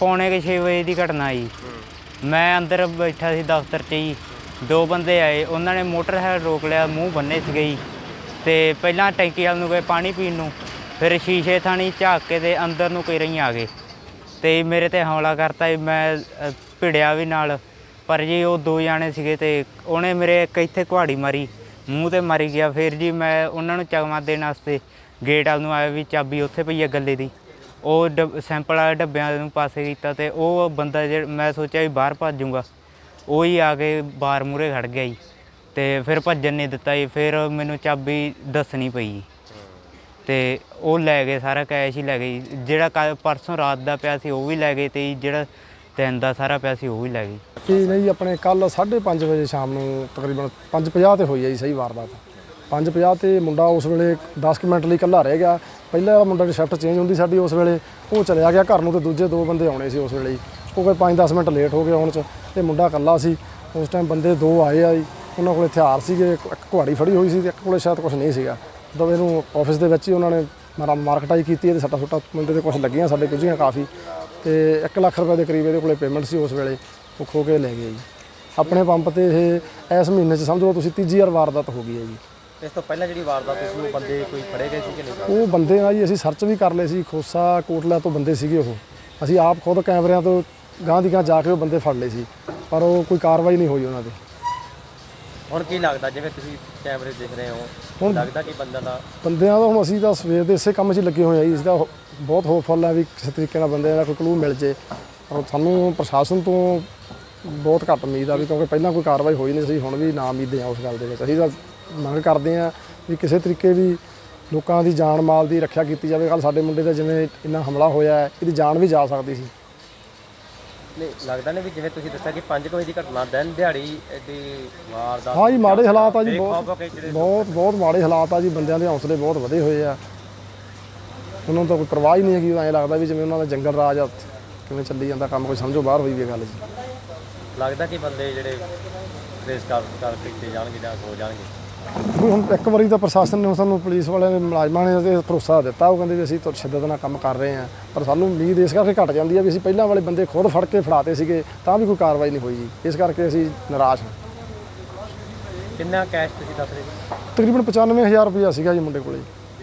ਪੌਣੇ ਕੁ ਛੇ ਵਜੇ ਦੀ ਘਟਨਾ ਜੀ ਮੈਂ ਅੰਦਰ ਬੈਠਾ ਸੀ ਦਫ਼ਤਰ 'ਚ ਜੀ ਦੋ ਬੰਦੇ ਆਏ। ਉਹਨਾਂ ਨੇ ਮੋਟਰਸਾਈਕਲ ਰੋਕ ਲਿਆ ਮੂੰਹ ਬੰਨੇ ਸੀਗੇ ਜੀ। ਤੇ ਪਹਿਲਾਂ ਟੈਂਕੀ ਵੱਲ ਨੂੰ ਗਏ ਪਾਣੀ ਪੀਣ ਨੂੰ। ਫਿਰ ਸ਼ੀਸ਼ੇ ਥਾਣੀ ਝਾਕ ਕੇ ਤੇ ਅੰਦਰ ਨੂੰ ਕਈ ਰਹੀ ਆ ਗਏ। ਤੇ ਮੇਰੇ ਤੇ ਹਮਲਾ ਕਰਤਾ ਜੀ। ਮੈਂ ਅ, ਭਿੜਿਆ ਵੀ ਨਾਲ। ਪਰ ਜੀ ਉਹ ਦੋ ਜਾਣੇ ਸੀਗੇ ਤੇ ਉਹਨੇ ਮੇਰੇ ਇੱਕ ਇੱਥੇ ਕੁਹਾੜੀ ਮਾਰੀ। ਮੂੰਹ ਤੇ ਮਾਰੀ ਗਿਆ। ਫਿਰ ਜੀ ਮੈਂ ਉਹਨਾਂ ਨੂੰ ਚਕਮਾ ਦੇਣ ਵਾਸਤੇ ਗੇਟ ਵੱਲ ਨੂੰ ਆਇਆ ਵੀ ਚਾਬੀ ਉੱਥੇ ਪਈ ਹੈ ਗੱਲੇ ਦੀ। ਉਹ ਡੱਬ- ਸੈਂਪਲ ਵਾਲੇ ਡੱਬਿਆਂ ਨੂੰ ਪਾਸੇ ਕੀਤਾ ਤੇ ਉਹ ਬੰਦਾ ਜਿਹੜਾ, ਮੈਂ ਸੋਚਿਆ ਵੀ ਬਾਹਰ ਭੱਜ ਜਾਊਗਾ ਉਹ ਹੀ ਆ ਕੇ ਬਾਰ ਮੂਰੇ ਖੜ ਗਿਆ ਜੀ। ਤੇ ਫਿਰ ਭੱਜਣ ਨਹੀਂ ਦਿੱਤਾ ਜੀ। ਫਿਰ ਮੈਨੂੰ ਚਾਬੀ ਦੱਸਣੀ ਪਈ ਜੀ। ਤੇ ਉਹ ਲੈ ਗਏ, ਸਾਰਾ ਕੈਸ਼ ਹੀ ਲੈ ਗਏ ਜੀ। ਜਿਹੜਾ ਕੱਲ੍ਹ ਪਰਸੋਂ ਰਾਤ ਦਾ ਪਿਆ ਸੀ, ਉਹ ਵੀ ਲੈ ਗਏ ਤੇ ਜੀ। ਜਿਹੜਾ ਦਿਨ ਦਾ ਸਾਰਾ ਪਿਆ ਸੀ, ਉਹ ਵੀ ਲੈ ਗਏ। ਕਿ ਨਹੀਂ ਆਪਣੇ ਕੱਲ 5:30 ਵਜੇ ਸ਼ਾਮ ਨੂੰ ਤਕਰੀਬਨ 5:50 ਤੇ ਹੋਈ ਹੈ ਜੀ, ਸਹੀ ਵਾਰਦਾਤ। 5:50 ਤੇ ਮੁੰਡਾ ਉਸ ਵੇਲੇ 10 ਕੁ ਮਿੰਟ ਲਈ ਇਕੱਲਾ ਰਹਿ ਗਿਆ। ਪਹਿਲਾਂ ਮੁੰਡਾ ਦੀ ਸ਼ਿਫਟ ਚੇਂਜ ਹੁੰਦੀ ਸਾਡੀ ਉਸ ਵੇਲੇ, ਉਹ ਚਲਿਆ ਗਿਆ ਘਰ ਨੂੰ ਤੇ ਦੂਜੇ ਦੋ ਬੰਦੇ ਆਉਣੇ ਸੀ ਉਸ ਵੇਲੇ ਹੀ। ਉਹ ਕੋਈ 5-10 ਮਿੰਟ ਲੇਟ ਹੋ ਗਏ ਆਉਣ ਚ, ਤੇ ਮੁੰਡਾ ਇਕੱਲਾ ਸੀ। ਉਸ ਟਾਈਮ ਬੰਦੇ ਦੋ ਆਏ ਆ ਜੀ। ਉਹਨਾਂ ਕੋਲ ਹਥਿਆਰ ਸੀਗੇ, ਇੱਕ ਕੁਹਾੜੀ ਫੜੀ ਹੋਈ ਸੀ ਤੇ ਇੱਕ ਕੋਲੇ ਸ਼ਾਇਦ ਕੁਝ ਨਹੀਂ ਸੀਗਾ। ਜਦੋਂ ਇਹਨੂੰ ਆਫਿਸ ਦੇ ਵਿੱਚ ਹੀ ਉਹਨਾਂ ਨੇ ਮਾਰਾ ਮਾਰਕਟਾਈ ਕੀਤੀ ਤੇ ਸੱਟਾ ਸੁੱਟਾ ਮੁੰਡੇ ਦੇ ਕੁਝ ਲੱਗੀਆਂ, ਸਾਡੇ ਕੁਝੀਆਂ ਕਾਫੀ। ਤੇ 1 ਲੱਖ ਰੁਪਏ ਦੇ ਕਰੀਬ ਇਹਦੇ ਕੋਲੇ ਪੇਮੈਂਟ ਸੀ ਉਸ ਵੇਲੇ, ਉਹ ਖੋ ਕੇ ਲੈ ਗਏ ਜੀ। ਆਪਣੇ ਪੰਪ ਤੇ ਇਹ ਇਸ ਮਹੀਨੇ 'ਚ ਸਮਝੋ ਤੁਸੀਂ ਤੀਜੀ ਵਾਰ ਵਾਰਦਾਤ ਹੋ ਗਈ ਹੈ ਜੀ। ਇਸ ਤੋਂ ਪਹਿਲਾਂ ਜਿਹੜੀ ਵਾਰਦਾਤ ਹੋਈ ਸੀ ਉਹ ਬੰਦੇ ਕੋਈ ਫੜੇ ਗਏ ਸੀ ਕਿ ਨਹੀਂ? ਉਹ ਬੰਦੇ ਨਾਲ ਜੀ ਅਸੀਂ ਸਰਚ ਵੀ ਕਰ ਲਏ ਸੀ ਖੋਸਾ ਕੋਟਲਾ ਤੋਂ ਬੰਦੇ ਸੀਗੇ ਉਹ। ਅਸੀਂ ਆਪ ਖੁਦ ਕੈਮਰਿਆਂ ਤੋਂ ਗਾਂ ਦੀ ਗਾਂ ਜਾ ਕੇ ਉਹ ਬੰਦੇ ਫੜ ਲਏ ਸੀ ਪਰ ਉਹ ਕੋਈ ਕਾਰਵਾਈ ਨਹੀਂ ਹੋਈ ਉਹਨਾਂ ਦੀ। ਹੁਣ ਕੀ ਲੱਗਦਾ ਜਿਵੇਂ ਤੁਸੀਂ ਕੈਮਰੇ ਦੇਖ ਰਹੇ ਹੋ ਹੁਣ- ਲੱਗਦਾ ਕਿ ਬੰਦਾ ਦਾ ਬੰਦਿਆਂ ਦਾ ਹੁਣ ਅਸੀਂ ਤਾਂ ਸਵੇਰ ਦੇ ਇਸੇ ਕੰਮ 'ਚ ਲੱਗੇ ਹੋਏ ਆ ਜੀ ਇਸ ਦਾ ਬਹੁਤ ਹੋਪਫੁਲ ਹੈ ਵੀ ਕਿਸੇ ਤਰੀਕੇ ਨਾਲ ਬੰਦਿਆਂ ਦਾ ਕੋਈ ਕਲੂ ਮਿਲ ਜੇ। ਪਰ ਸਾਨੂੰ ਪ੍ਰਸ਼ਾਸਨ ਤੋਂ ਬਹੁਤ ਘੱਟ ਉਮੀਦ ਆ ਵੀ ਕਿਉਂਕਿ ਪਹਿਲਾਂ ਕੋਈ ਕਾਰਵਾਈ ਹੋਈ ਨਹੀਂ ਸੀ ਹੁਣ ਵੀ ਨਾ ਉਮੀਦ ਆ ਉਸ ਗੱਲ ਦੇ ਵਿੱਚ। ਅਸੀਂ ਤਾਂ ਮੰਗ ਕਰਦੇ ਆ ਵੀ ਕਿਸੇ ਤਰੀਕੇ ਵੀ ਲੋਕਾਂ ਦੀ ਜਾਨ ਮਾਲ ਦੀ ਰੱਖਿਆ ਕੀਤੀ ਜਾਵੇ। ਕੱਲ ਸਾਡੇ ਮੁੰਡੇ ਤੇ ਜਿਵੇਂ ਇੰਨਾ ਹਮਲਾ ਹੋਇਆ ਹੈ, ਇਹਦੀ ਜਾਨ ਵੀ ਜਾ ਸਕਦੀ ਸੀ। ਨਹੀਂ ਲੱਗਦਾ ਨਹੀਂ ਵੀ ਜਿਵੇਂ ਤੁਸੀਂ ਦੱਸਿਆ ਕਿ 5 ਵਜੇ ਦੀ ਘਟਨਾ ਦਿਨ ਦਿਹਾੜੀ ਐਡੀ ਵਾਰਦਾਤ ਹਾਂ ਜੀ ਮਾੜੇ ਹਾਲਾਤ ਆ ਜੀ ਬਹੁਤ ਬਹੁਤ ਬਹੁਤ ਮਾੜੇ ਹਾਲਾਤ ਆ ਜੀ ਬੰਦਿਆਂ ਦੇ ਹੌਸਲੇ ਬਹੁਤ ਵਧੇ ਹੋਏ ਆ। ਉਹਨਾਂ ਨੂੰ ਤਾਂ ਕੋਈ ਪਰਵਾਹ ਹੀ ਨਹੀਂ ਹੈਗੀ ਐਂ ਲੱਗਦਾ ਵੀ ਜਿਵੇਂ ਉਹਨਾਂ ਦਾ ਜੰਗਲ ਰਾਜ ਆ ਕਿਵੇਂ ਚੱਲੀ ਜਾਂਦਾ ਕੰਮ ਕੋਈ ਸਮਝੋ ਬਾਹਰ ਹੋਈ ਵੀ ਇਹ ਗੱਲ ਜੀ। ਲੱਗਦਾ ਕਿ ਬੰਦੇ ਜਿਹੜੇ ਰੇਸ ਕਰ ਕਰ ਕੀਤੇ ਜਾਣਗੇ ਜਾਂ ਹੋ ਜਾਣਗੇ। ਹੁਣ ਇੱਕ ਵਾਰੀ ਤਾਂ ਪ੍ਰਸ਼ਾਸਨ ਨੇ ਸਾਨੂੰ ਪੁਲਿਸ ਵਾਲਿਆਂ ਨੇ ਮੁਲਾਜ਼ਮਾਂ ਨੇ ਤੇ ਭਰੋਸਾ ਦਿੱਤਾ ਉਹ ਕਹਿੰਦੇ ਵੀ ਅਸੀਂ ਤਾਂ ਸ਼ਿੱਦਤ ਨਾਲ ਕੰਮ ਕਰ ਰਹੇ ਹਾਂ। ਪਰ ਸਾਨੂੰ ਉਮੀਦ ਇਸ ਕਰਕੇ ਘਟ ਜਾਂਦੀ ਹੈ ਵੀ ਅਸੀਂ ਪਹਿਲਾਂ ਵਾਲੇ ਬੰਦੇ ਖੁਦ ਫੜ ਕੇ ਫੜਾਤੇ ਸੀਗੇ ਤਾਂ ਵੀ ਕੋਈ ਕਾਰਵਾਈ ਨਹੀਂ ਹੋਈ ਜੀ। ਇਸ ਕਰਕੇ ਅਸੀਂ ਨਿਰਾਸ਼ ਹਾਂ। ਕਿੰਨਾ ਕੈਸ਼ ਤੁਸੀਂ ਦੱਸ ਰਹੇ ਸੀ ਤਕਰੀਬਨ 95000 ਰੁਪਇਆ ਸੀਗਾ ਜੀ ਮੁੰਡੇ ਕੋਲੇ।